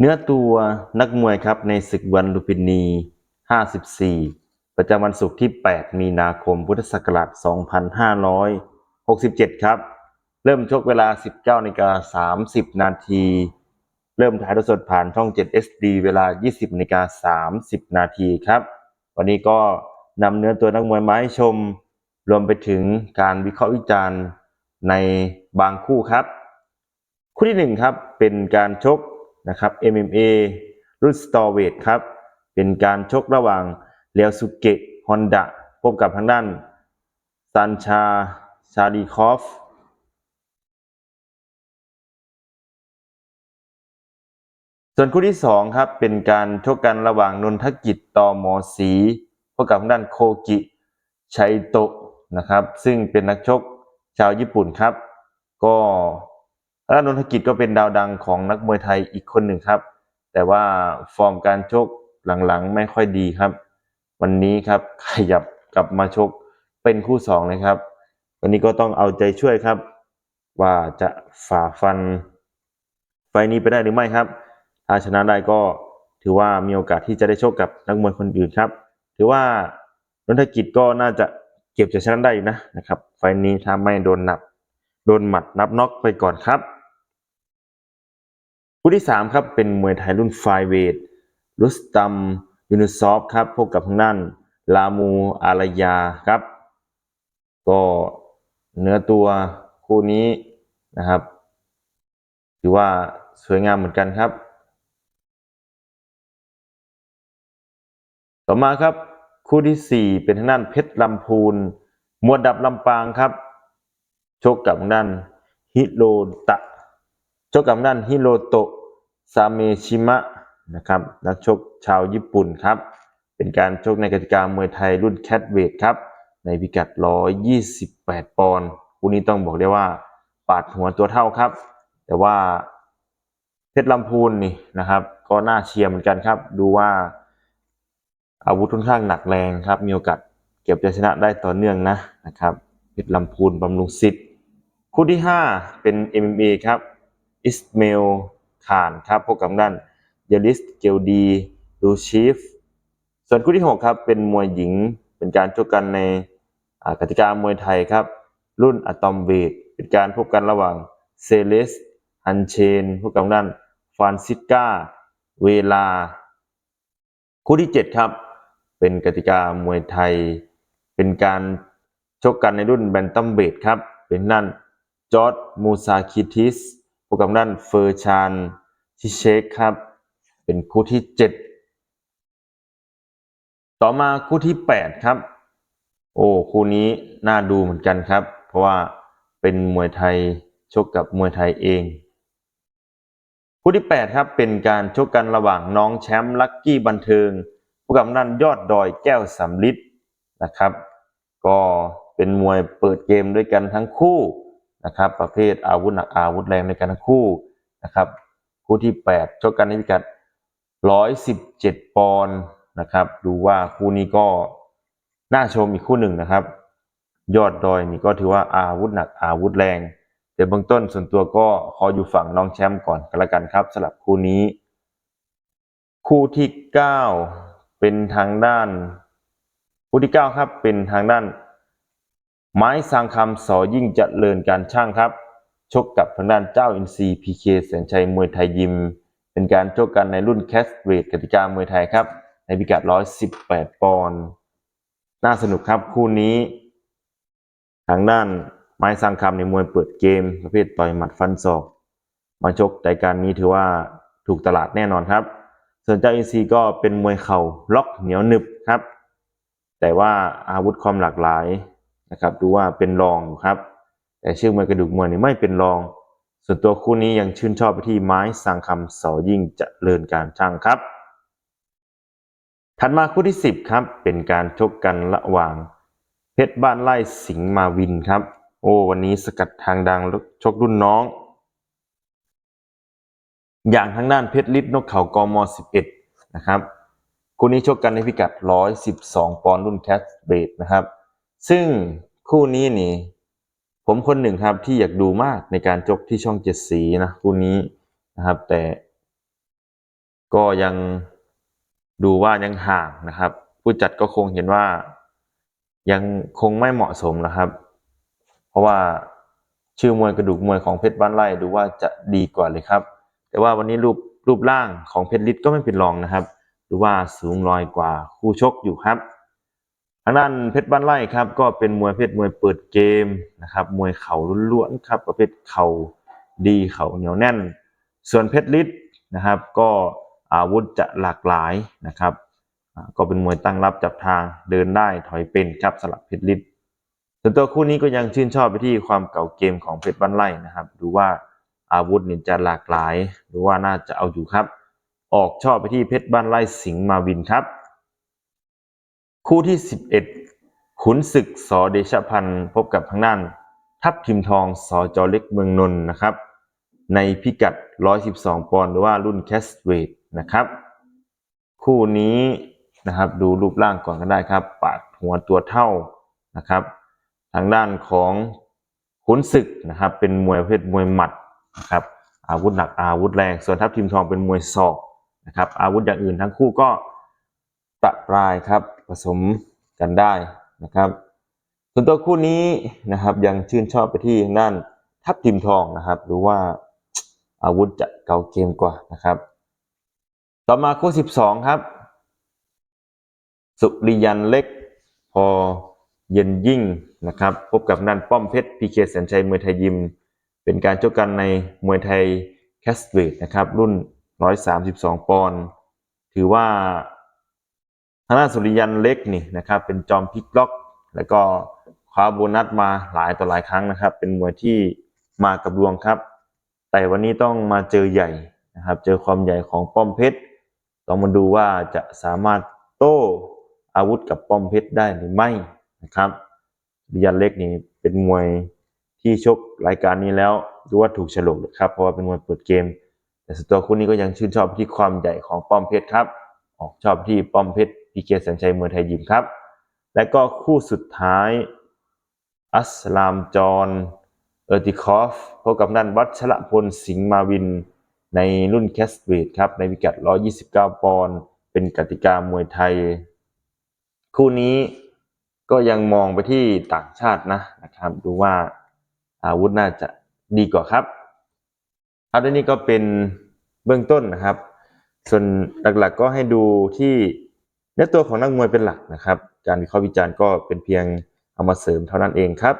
เนื้อตัวนักมวยครับในศึกวันลุมพินี 54 ประจำวันศุกร์ที่ 8 มีนาคม พุทธศักราช 2567 ครับ เริ่มชกเวลา 19นาฬิกา30 นาที เริ่มถ่ายทอดสดผ่านช่อง 7 SD เวลา 20นาฬิกา30 นาทีครับ วันนี้ก็นำเนื้อตัวนักมวยมาให้ชม รวมไปถึงการวิเคราะห์วิจารณ์ในบางคู่ครับ คู่ที่หนึ่งครับ เป็นการชก นะครับ MMA รุ่นสตอเวทครับ เป็นการชกระหว่างเลียวสุเกะฮอนดะพบกับทางด้านซันชา ชาดีคอฟส่วนคู่ที่สองครับ เป็นการชกกันระหว่างนนทกิจต่อหมอสีพบกับทางด้านโคกิชัยโตะนะครับ ซึ่งเป็นนักชกชาวญี่ปุ่นครับ ก็ ทางด้านนทกิจก็เป็นดาวดังของนักมวยไทยอีกคนหนึ่งครับ แต่ว่าฟอร์มการชกหลังๆ ไม่ค่อยดีครับ วันนี้ครับขยับกลับมาชกเป็นคู่สองเลยครับ วันนี้ก็ต้องเอาใจช่วยครับ ว่าจะฝ่าฟัน ไฟนี้ไปได้หรือไม่ครับ ถ้าชนะได้ก็ถือว่ามีโอกาสที่จะได้โชกกับนักมวยคนอื่นครับ ถือว่านนทกิจก็น่าจะเก็บจะชนะได้อยู่นะนะครับ ไฟนี้ถ้าไม่โดนหนับ โดนหมัดนับน็อกไปก่อนครับ คู่ที่สามครับ เป็นมวยไทยรุ่นไฟเวทรุสตัมยูนุซอฟครับพบกับทางด้านลามูอารยาครับ ก็เนื้อตัวคู่นี้นะครับ ถือว่าสวยงามเหมือนกันครับ ต่อมาครับคู่ที่สี่เป็นทางด้านเพชรลำพูนมวดดับลำปางครับ ชกกับทางด้านฮิโรตะ ชกกับทางด้านฮิโรโตะซาเมชิมะนะครับนักชกชาวญี่ปุ่นครับ เป็นการชกในกติกามวยไทยรุ่นแคทเวทครับ ในพิกัด 128 ปอนด์คู่นี้ต้องบอกได้ว่าปาดหัวตัวเท่าครับ แต่ว่าเพชรลำพูนนี่นะครับ ก็น่าเชียร์เหมือนกันครับ ดูว่าอาวุธค่อนข้างหนักแรงครับ มีโอกาสเก็บชัยชนะได้ต่อเนื่องนะนะครับเพชรลำพูนบำรุงสิทธิ์คู่ที่ 5 เป็น MMA ครับ อิสเมลขานครับพบกับด้านเยลิสเกลดีดูชีฟส่วนคู่ที่ 6 ครับเป็นมวยหญิงเป็นการชกกันในกติกามวยไทยครับ รุ่นอะตอมเวทเป็นการพบกันระหว่างเซเลสฮันเชนพบกับด้านฟานซิสกาเวลา คู่ที่ 7 ครับ เป็นกติกามวยไทย เป็นการชกกันในรุ่นแบนตัมเบทครับ เป็นนั่นจอร์ดมูซาคิทิส พบกับด้านเฟอร์ชานชิเชคครับ เป็นคู่ที่ 7 ต่อมาคู่ที่ 8 ครับ โอ้คู่นี้น่าดูเหมือนกันครับ เพราะว่าเป็นมวยไทยชกกับมวยไทยเอง คู่ที่ 8 ครับเป็นการชกกันระหว่างน้องแชมป์ลักกี้บันเทิงพบกับนั่นยอดดอยแก้วสำลิดนะครับ ก็เป็นมวยเปิดเกมด้วยกันทั้งคู่ นะครับ ประเภทอาวุธหนักอาวุธแรงในกันทั้งคู่นะครับคู่ที่ 8 ชกกันในพิกัด 117 ปอนด์นะครับ ดูว่าคู่นี้ก็น่าชมอีกคู่หนึ่งนะครับ ยอดดอยนี่ก็ถือว่าอาวุธหนักอาวุธแรง แต่เบื้องต้นส่วนตัวก็ขออยู่ฝั่งน้องแชมป์ก่อนก็แล้วกันครับสำหรับคู่นี้ คู่ที่ 9 เป็นทางด้าน คู่ที่ 9 ครับเป็นทางด้าน ไม้สร้างคำสอยิ่งจเจริญการช่างครับ ชกกับทางด้านเจ้าอินซีพีเคแสนชัยมวยไทยยิม เป็นการชกกันในรุ่นแคสเวทกติกามวยไทยครับ ในพิกัด 118 ปอนด์น่าสนุกครับคู่นี้ ทางด้านไม้สร้างคำในมวยเปิดเกม ประเภทต่อยหมัดฟันศอก มาชกรายการนี้ถือว่าถูกตลาดแน่นอนครับ ส่วนเจ้าอินซีก็เป็นมวยเข่าล็อกเหนียวหนึบครับ แต่ว่าอาวุธความหลากหลาย นะครับ ดูว่าเป็นรองอยู่ครับ แต่ชื่อมวยกระดูกมวยนี่ไม่เป็นรอง ส่วนตัวคู่นี้ยังชื่นชอบไปที่ไม้สังคำสอยิ่งจเจริญการช่างครับ ถัดมาคู่ที่ 10 ครับ เป็นการชกกันระหว่าง เพชรบ้านไร่สิงห์มาวินครับ โอ้วันนี้สกัดทางดังชกรุ่นน้อง อย่างทางด้านเพชรฤทธิ์นกเขากม 11 นะครับคู่นี้ชกกันในพิกัด 112 ปอนด์รุ่นแคสเบดนะครับ ซึ่งคู่นี้นี่ ผมคนหนึ่งครับที่อยากดูมากในการชกที่ช่องเจ็ดสีนะคู่นี้นะครับ แต่ก็ยังดูว่ายังห่างนะครับ ผู้จัดก็คงเห็นว่ายังคงไม่เหมาะสมนะครับ เพราะว่าชื่อมวยกระดูกมวยของเพชรบ้านไร่ดูว่าจะดีกว่าเลยครับ แต่ว่าวันนี้รูปรูปร่างของเพชรฤทธิ์ก็ไม่เป็นรองนะครับ ดูว่าสูงลอยกว่าคู่ชกอยู่ครับางด้านเพชรบ้านไร่ครับก็เป็นมวยเพชรมวยเปิดเกมนะครับมวยเข่าล้วนๆครับประเภทเข่าดีเข่าเหนียวแน่น ส่วนเพชรฤทธิ์นะครับก็อาวุธจะหลากหลายนะครับก็เป็นมวยตั้งรับจับทางเดินได้ถอยเป็นครับสลับเพชรฤทธิ์ส่วนตัวคู่นี้ก็ยังชื่นชอบไปที่ความเก่าเกมของเพชรบ้านไร่นะครับดูว่าอาวุธนี่จะหลากหลาย หรือว่าน่าจะเอาอยู่ครับ ออกชอบไปที่เพชรบ้านไร่สิงห์มาวินครับ คู่ที่ 11 ขุนศึกสอเดชพันธ์พบกับทางด้าน ทัพทิมทองสอจอเล็กเมืองนนท์นะครับ ในพิกัด 112 ปอนด์หรือว่ารุ่นแคสเวทนะครับ คู่นี้นะครับดูรูปร่างก่อนก็ได้ครับ ปาดหัวตัวเท่านะครับ ทางด้านของขุนศึกนะครับ เป็นมวยประเภทมวยหมัดนะครับ อาวุธหนักอาวุธแรง ส่วนทัพทิมทองเป็นมวยศอกนะครับ อาวุธอย่างอื่นทั้งคู่ก็ประปรายครับ ผสมกันได้นะครับส่วนตัวคู่นี้นะครับยังชื่นชอบไปที่ทางด้านทัพทิมทองนะครับหรือว่าอาวุธจะเก่าเกมกว่านะครับ ต่อมาคู่ 12 ครับ สุริยันเล็กพอเย็นยิ่งนะครับ พบกับนันป้อมเพชรพีเคแสนชัยมวยไทยยิม เป็นการเจากันในมวยไทยแคสเวทนะครับ รุ่น 132 ปอนด์ถือว่า ทางด้านสุริยันเล็กนี่นะครับ เป็นจอมพลิกล็อก แล้วก็คว้าโบนัสมาหลายต่อหลายครั้งนะครับ เป็นมวยที่มากับดวงครับ แต่วันนี้ต้องมาเจอใหญ่นะครับ เจอความใหญ่ของป้อมเพชรต้องมาดูว่าจะสามารถโต้อาวุธกับป้อมเพชรได้หรือไม่นะครับสุดิยันเล็กนี่เป็นมวยที่ชกรายการนี้แล้วดูว่าถูกฉลกเลยครับ เพราะว่าเป็นมวยเปิดเกม แต่สวนตัวคู่นี้ก็ยังชื่นชอบที่ความใหญ่ของป้อมเพชรครับ ออกชอบที่ป้อมเพชร พีเคสัญชัยมวยไทยยิมครับ และก็คู่สุดท้าย อัสลามจอนเออร์ติคอฟพบกับนันวัชระพลสิงห์มาวิน ในรุ่นแคสเวทครับ ในพิกัด 129 ปอนด์เป็นกติกามวยไทย คู่นี้ก็ยังมองไปที่ต่างชาตินะนะครับ ดูว่าอาวุธน่าจะดีกว่าครับครับและนี่ก็เป็นเบื้องต้นนะครับ ส่วนหลักๆก็ให้ดูที่ เนื้อตัวของนักมวยเป็นหลักนะครับ การวิเคราะห์วิจารณ์ก็เป็นเพียงเอามาเสริมเท่านั้นเองครับ